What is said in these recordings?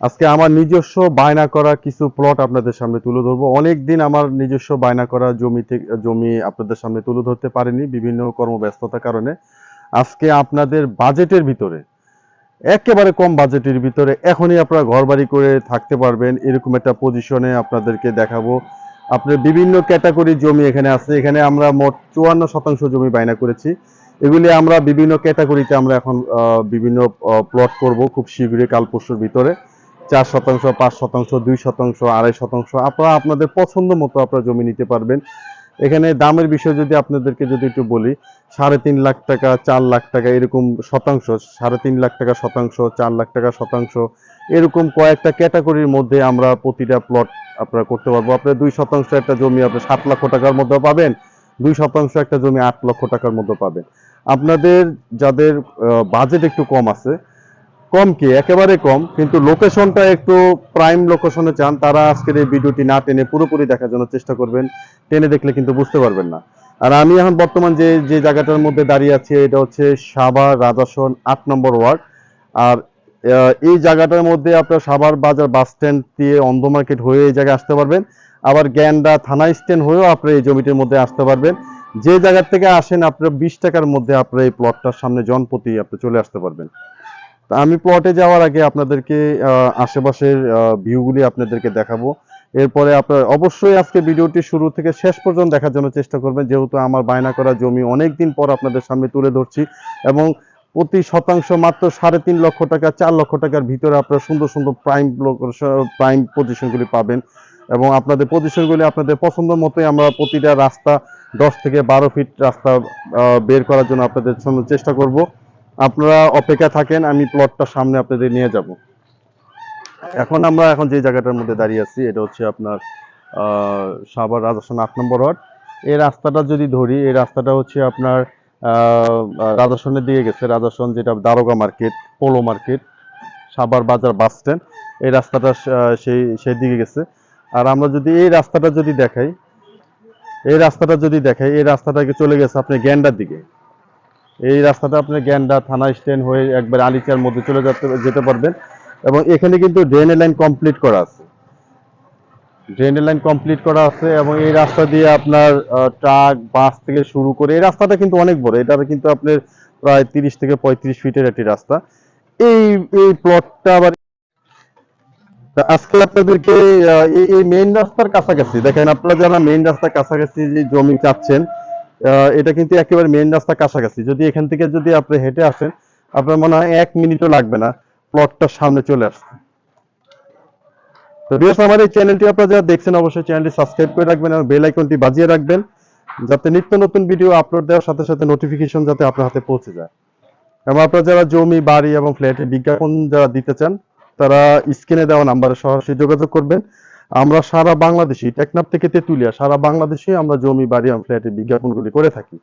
আজকে আমার নিজস্ব বায়না করা কিছু প্লট আপনাদের সামনে তুলে ধরবো। অনেক দিন আমার নিজস্ব বায়না করা জমি জমি আপনাদের সামনে তুলে ধরতে পারিনি বিভিন্ন কর্মব্যস্ততার কারণে। আজকে আপনাদের বাজেটের ভিতরে, একেবারে কম বাজেটের ভিতরে এখনই আপনারা ঘর বাড়ি করে থাকতে পারবেন। এরকম একটা পজিশনে আপনাদেরকে দেখাবো। আপনার বিভিন্ন ক্যাটাগরি জমি এখানে আছে। এখানে আমরা মোট চুয়ান্ন শতাংশ জমি বায়না করেছি। এগুলি আমরা বিভিন্ন ক্যাটাগরিতে আমরা এখন বিভিন্ন প্লট করব খুব শীঘ্রই কাল পরশুর ভিতরে। চার শতাংশ, পাঁচ শতাংশ, দুই শতাংশ, আড়াই শতাংশ, আপনারা আপনাদের পছন্দ মতো আপনারা জমি নিতে পারবেন। এখানে দামের বিষয়ে যদি আপনাদেরকে যদি একটু বলি, সাড়ে তিন লাখ টাকা, চার লাখ টাকা এরকম শতাংশ, সাড়ে তিন লাখ টাকা শতাংশ, চার লাখ টাকা শতাংশ, এরকম কয়েকটা ক্যাটাগরির মধ্যে আমরা প্রতিটা প্লট আপনারা করতে পারব। আপনার দুই শতাংশ একটা জমি আপনি সাত লক্ষ টাকার মধ্যে পাবেন, দুই শতাংশ একটা জমি আট লক্ষ টাকার মধ্যে পাবেন। আপনাদের, যাদের বাজেট একটু কম আছে কম কি? একেবারে কম, কিন্তু লোকেশনটা একটু প্রাইম লোকেশনে চান, তারা আজকের এই ভিডিওটি না টেনে পুরোপুরি দেখার জন্য চেষ্টা করবেন। টেনে দেখলে কিন্তু বুঝতে পারবেন না। আর আমি এখন বর্তমান যে যে জায়গাটার মধ্যে দাঁড়িয়ে আছি, এটা হচ্ছে সাভার রাজাসন আট নম্বর ওয়ার্ড। আর এই জায়গাটার মধ্যে আপনার সাভার বাজার বাস স্ট্যান্ড দিয়ে অন্ধ মার্কেট হয়ে এই জায়গায় আসতে পারবেন। আবার গ্যান্ডা থানা স্ট্যান্ড হয়েও আপনার এই জমিটির মধ্যে আসতে পারবেন। যে জায়গা থেকে আসেন, আপনার বিশ টাকার মধ্যে আপনার এই প্লটটার সামনে জনপ্রতি আপনি চলে আসতে পারবেন। আমি প্লটে যাওয়ার আগে আপনাদেরকে আশেপাশের ভিউগুলি আপনাদেরকে দেখাবো। এরপরে আপনার অবশ্যই আজকে ভিডিওটি শুরু থেকে শেষ পর্যন্ত দেখার জন্য চেষ্টা করবেন। যেহেতু আমার বায়না করা জমি অনেক দিন পর আপনাদের সামনে তুলে ধরছি এবং প্রতি শতাংশ মাত্র সাড়ে তিন লক্ষ টাকা, চার লক্ষ টাকার ভিতরে আপনারা সুন্দর সুন্দর প্রাইম প্রাইম পজিশনগুলি পাবেন এবং আপনাদের পজিশনগুলি আপনাদের পছন্দ মতোই আমরা প্রতিটা রাস্তা দশ থেকে বারো ফিট রাস্তা বের করার জন্য আপনাদের জন্য চেষ্টা করব। আপনারা অপেক্ষা থাকেন, আমি প্লটটা সামনে আপনাদের নিয়ে যাব। এখন আমরা এখন যে জায়গাটার মধ্যে দাঁড়িয়ে আছি, এটা হচ্ছে আপনার সাভার রাজাসন আট নম্বর ওয়ার্ড। এই রাস্তাটা যদি ধরি এই রাস্তাটা হচ্ছে আপনার রাজাসনের দিকে গেছে। রাজাসন যেটা দারোগা মার্কেট, পোলো মার্কেট, সাভার বাজার বাস স্ট্যান্ড, এই রাস্তাটা সেই সেই দিকে গেছে। আর আমরা যদি এই রাস্তাটা যদি দেখাই, এই রাস্তাটা যদি দেখাই, এই রাস্তাটাকে চলে গেছে আপনি গ্যান্ডার দিকে। এই রাস্তাটা আপনি গ্যান্ডা থানা স্ট্যান্ড হয়ে একবার আলিচার মধ্যে চলে যেতে যেতে পারবেন। এবং এখানে কিন্তু ড্রেনের লাইন কমপ্লিট করা আছে। ড্রেনের লাইন কমপ্লিট করা আছে এবং এই রাস্তা দিয়ে আপনার ট্রাক, বাস থেকে শুরু করে এই রাস্তাটা কিন্তু অনেক বড়। এটা কিন্তু আপনার প্রায় তিরিশ থেকে পঁয়ত্রিশ ফিটের একটি রাস্তা। এই এই প্লটটা আবার আজকে আপনাদেরকে এই- মেইন রাস্তার কাছাকাছি দেখেন আপনারা যারা মেইন রাস্তার কাছাকাছি যে জমি চাচ্ছেন এটা কিন্তু একেবারে মেইন রাস্তার কাছাকাছি। যদি এখান থেকে যদি আপনি হেঁটে আসেন, আপনার মনে হয় এক মিনিটও লাগবে না প্লটটার সামনে চলে আসছে তো বিয়াস আমার এই চ্যানেলটি আপনারা যারা দেখছেন, অবশ্যই চ্যানেলটি সাবস্ক্রাইব করে রাখবেন এবং বেল আইকনটি বাজিয়ে রাখবেন, যাতে নিত্য নতুন ভিডিও আপলোড দেওয়ার সাথে সাথে নোটিফিকেশন যাতে আপনার হাতে পৌঁছে যায়। এবং আপনারা যারা জমি, বাড়ি এবং ফ্ল্যাটে বিজ্ঞাপন যারা দিতে চান, তারা স্ক্রিনে দেওয়া নাম্বারে সরাসরি যোগাযোগ করবেন। আমরা সারা বাংলাদেশে টেকনাফ থেকে তেতুলিয়া, সারা বাংলাদেশে আমরা জমি, বাড়ি এবং ফ্ল্যাটে বিজ্ঞাপনগুলি করে থাকি।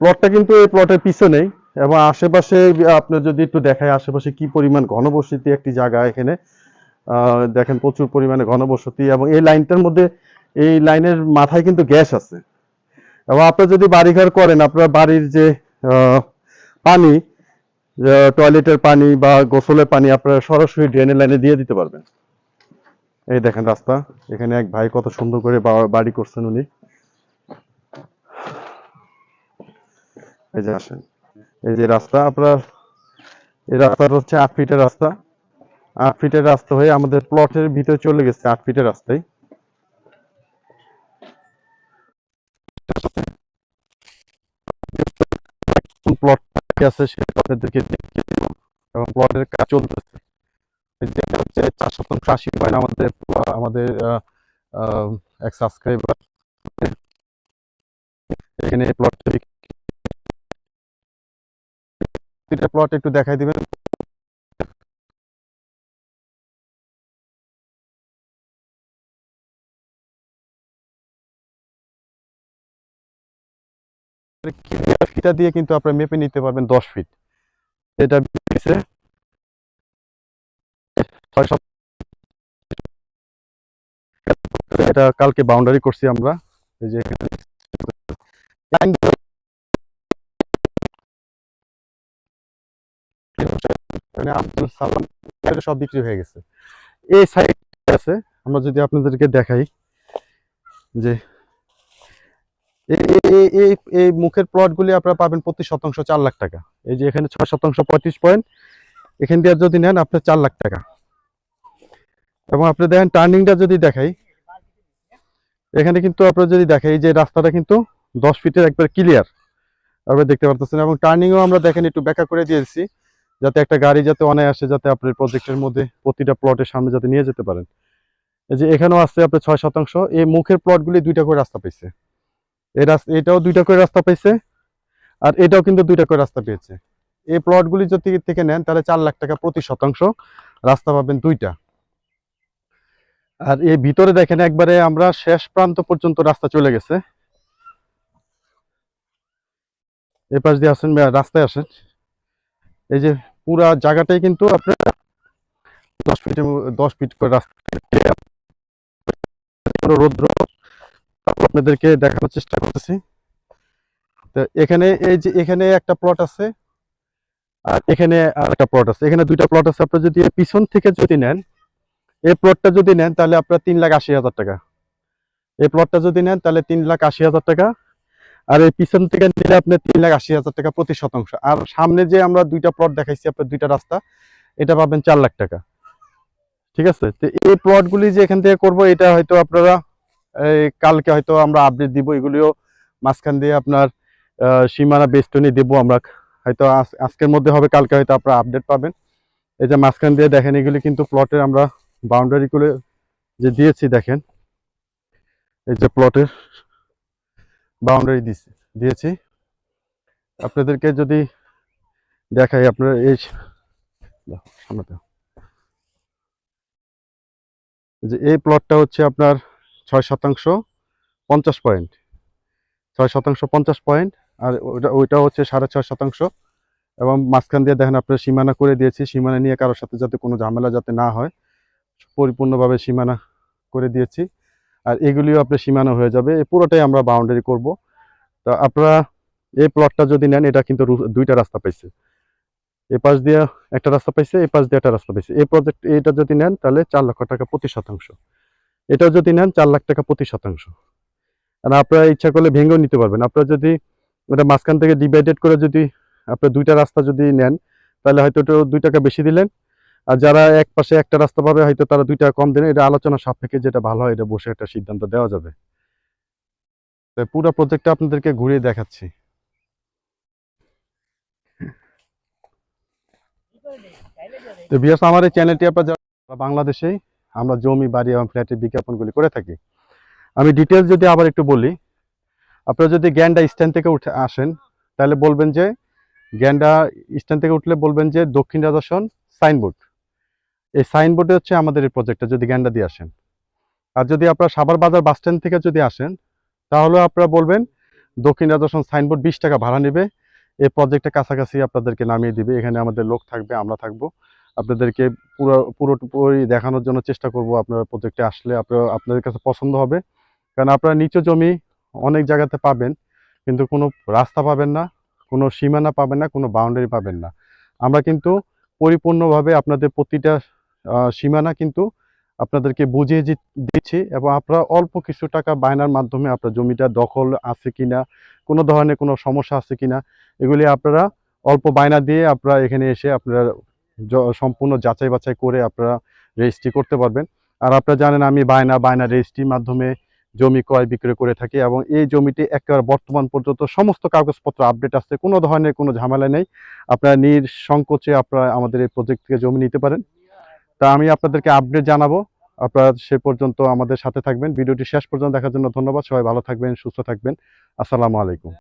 প্লটটা কিন্তু এই প্লটের পিছনেই এবং আশেপাশে, আপনার যদি একটু দেখায় আশেপাশে কি পরিমাণ ঘনবসতি একটি জায়গা এখানে দেখেন প্রচুর পরিমাণে ঘনবসতি এবং এই লাইনটার মধ্যে, এই লাইনের মাথায় কিন্তু গ্যাস আছে। এবং আপনারা যদি বাড়িঘর করেন, আপনার বাড়ির যে পানি টয়লেটের পানি বা গোসলের পানি আপনারা সরাসরি ড্রেনের লাইনে দিয়ে দিতে পারবেন। এই দেখেন রাস্তা। এখানে এক ভাই কত সুন্দর করে বাড়ি করছেন উনি। এই যে আসেন। এই যে রাস্তা, আপনার এই রাস্তাটা হচ্ছে আট ফিটের রাস্তা। আট ফিটের রাস্তা হয়ে আমাদের প্লটের ভিতরে চলে গেছে আট ফিটের রাস্তায়। প্লট আছে, সেটা আপনাদেরকে দেখিয়ে এবং প্লটের কাজ চলতেছে। এই যে এটা হচ্ছে চার শতাংশ আশি পয়েন্ট আমাদের আমাদের এক সাবস্ক্রাইবার এখানে প্লট প্লট একটু দেখাই ফিটা দিয়ে কিন্তু আপনারা মেপে নিতে পারবেন দশ ফিট এটা ছয় সাত এটা কালকে বাউন্ডারি করছি আমরা। এই যে এখানে। সব বিক্রি হয়ে গেছে। এই সাইড আছে, আমরা যদি আপনাদেরকে দেখাই, যে এই মুখের প্লটগুলি আপনারা পাবেন প্রতি শতাংশ চার লাখ টাকা। এই যে এখানে ছয় শতাংশ পঁয়ত্রিশ পয়েন্ট এখান দিয়ে যদি নেন, আপনার চার লাখ টাকা। এবং আপনি দেখেন টার্নিংটা যদি দেখাই, এখানে কিন্তু আপনারা যদি দেখাই, এই যে রাস্তাটা কিন্তু দশ ফিটের একবার ক্লিয়ার আপনারা দেখতে পারতেছেন। এবং টার্নিংও আমরা দেখেন একটু ব্যাখ্যা করে দিয়েছি যাতে একটা গাড়ি যাতে অনায়াসে যাতে আপনার প্রজেক্টের মধ্যে প্রতিটা প্লটের সামনে যাতে নিয়ে যেতে পারেন। এই যে এখানেও আছে আপনার ছয় শতাংশ, এই মুখের প্লটগুলি দুইটা করে রাস্তা পেয়েছে এই রাস্তা এটাও দুইটা করে রাস্তা পেয়েছে আর এটাও কিন্তু দুইটা করে রাস্তা পেয়েছে। এই প্লটগুলি যদি থেকে নেন, তাহলে চার লাখ টাকা প্রতি শতাংশ রাস্তা পাবেন দুইটা। আর এই ভিতরে দেখেন একবারে আমরা শেষ প্রান্ত পর্যন্ত রাস্তা চলে গেছে। এই পাশ দিয়ে আসেন রাস্তায় আসেন। এই যে পুরা জায়গাটাই কিন্তু আপনার দশ ফিটের দশ ফিট করে রাস্তা। রৌদ্র। আপনাদেরকে দেখানোর চেষ্টা করতেছি। তো এখানে এই যে এখানে একটা প্লট আছে, আর এখানে আর একটা প্লট আছে। এখানে দুইটা প্লট আছে। আপনি যদি পিছন থেকে যদি নেন এই প্লটটা যদি নেন, তাহলে আপনার তিন লাখ আশি হাজার টাকা। এই প্লটটা যদি নেন, তাহলে তিন লাখ আশি হাজার টাকা। আর এই পিছন থেকে নিলে আপনার তিন লাখ আশি হাজার টাকা প্রতি শতাংশ। আর সামনে যে আমরা দুইটা প্লট দেখাইছি, আপনার দুইটা রাস্তা, এটা পাবেন চার লাখ টাকা। ঠিক আছে? তো এই প্লটগুলি যে এখান থেকে করব, এটা হয়তো আপনারা, এই কালকে হয়তো আমরা আপডেট দিব, এগুলিও মাঝখান দিয়ে আপনার সীমানা বেষ্টনী দেবো আমরা। হয়তো আজ- আজকের মধ্যে হবে, কালকে হয়তো আপনারা আপডেট পাবেন। এই যে মাঝখান দিয়ে দেখেন, এগুলি কিন্তু প্লটের আমরা বাউন্ডারি করে যে দিয়েছি দেখেন, এই যে প্লটের বাউন্ডারি দিয়েছি দিয়েছি। আপনাদেরকে যদি দেখাই আপনারা এই সামনে যে এই প্লটটা হচ্ছে আপনার ছয় শতাংশ পঞ্চাশ পয়েন্ট ছয় শতাংশ পঞ্চাশ পয়েন্ট আর ওইটা ওইটা হচ্ছে সাড়ে ছয় শতাংশ। এবং মাঝখান দিয়ে দেখেন আপনার সীমানা করে দিয়েছি, সীমানা নিয়ে কারোর সাথে যাতে কোনো ঝামেলা যাতে না হয়। পরিপূর্ণভাবে সীমানা করে দিয়েছি। আর এগুলিও আপনার সীমানা হয়ে যাবে। এই পুরোটাই আমরা বাউন্ডারি করব। তো আপনারা এই প্লটটা যদি নেন, এটা কিন্তু দুইটা রাস্তা পাইছে। এই পাশ দিয়ে একটা রাস্তা পাইছে এই পাশ দিয়ে একটা রাস্তা পাইছে। এই প্রজেক্ট এটা যদি নেন, তাহলে চার লক্ষ টাকা প্রতি শতাংশ। এটাও যদি নেন, চার লাখ টাকা প্রতি শতাংশ। আর আপনারা ইচ্ছা করলে ভেঙেও নিতে পারবেন। আপনারা যদি ওটা মাঝখান থেকে ডিভাইডেড করে যদি আপনার দুইটা রাস্তা যদি নেন, তাহলে হয়তো ওটা দুই টাকা বেশি দিলেন। আর যারা এক পাশে একটা রাস্তা পাবে, হয়তো তারা দুইটা কম দিলেন এটা আলোচনা সাপেক্ষে যেটা ভালো হয়, এটা বসে একটা সিদ্ধান্ত দেওয়া যাবে। তো পুরো প্রজেক্টটা আপনাদেরকে ঘুরিয়ে দেখাচ্ছি। তো বিয়াস আমার এই চ্যানেলটি আপনারা বাংলাদেশেই, আমরা জমি, বাড়ি এবং ফ্ল্যাটের বিজ্ঞাপনগুলি করে থাকি। আমি ডিটেলস যদি আবার একটু বলি, আপনারা যদি গ্যান্ডা স্ট্যান্ড থেকে উঠে আসেন, তাহলে বলবেন যে, গ্যান্ডা স্ট্যান্ড থেকে উঠলে বলবেন যে দক্ষিণ রাজাসন সাইনবোর্ড। এই সাইনবোর্ডে হচ্ছে আমাদের এই প্রজেক্টটা যদি গ্যান্ডা দিয়ে আসেন। আর যদি আপনারা সাভার বাজার বাস স্ট্যান্ড থেকে যদি আসেন তাহলে আপনারা বলবেন, দক্ষিণ রাজাসন সাইনবোর্ড বিশ টাকা ভাড়া নেবে। এই প্রজেক্টের কাছাকাছি আপনাদেরকে নামিয়ে দিবে। এখানে আমাদের লোক থাকবে, আমরা থাকব। আপনাদেরকে পুরো পুরোপুরি দেখানোর জন্য চেষ্টা করব আপনার প্রজেক্টে আসলে আপনার, আপনাদের কাছে পছন্দ হবে। কারণ আপনারা নিচু জমি অনেক জায়গাতে পাবেন, কিন্তু কোনো রাস্তা পাবেন না, কোনো সীমানা পাবেন না, কোনো বাউন্ডারি পাবেন না। আমরা কিন্তু পরিপূর্ণভাবে আপনাদের প্রতিটা সীমানা কিন্তু আপনাদেরকে বুঝিয়ে দিচ্ছি এবং আপনারা অল্প কিছু টাকা বায়নার মাধ্যমে আপনার জমিটা দখল আছে কিনা, কোনো ধরনের কোনো সমস্যা আছে কিনা, এগুলি আপনারা অল্প বায়না দিয়ে আপনারা এখানে এসে আপনারা সম্পূর্ণ যাচাই বাছাই করে আপনারা রেজিস্ট্রি করতে পারবেন। আর আপনারা জানেন আমি বায়না বায়না রেজিস্ট্রির মাধ্যমে জমি ক্রয় বিক্রয় করে থাকি এবং এই জমিটি একেবারে বর্তমান পর্যন্ত সমস্ত কাগজপত্র আপডেট আসছে কোনো ধরনের কোনো ঝামেলা নেই। আপনারা নিঃসংকোচে আপনারা আমাদের এই প্রজেক্ট থেকে জমি নিতে পারেন। তা আমি আপনাদেরকে আপডেট জানাব। আপনারা সে পর্যন্ত আমাদের সাথে থাকবেন। ভিডিওটি শেষ পর্যন্ত দেখার জন্য ধন্যবাদ। সবাই ভালো থাকবেন, সুস্থ থাকবেন। আসসালামু আলাইকুম।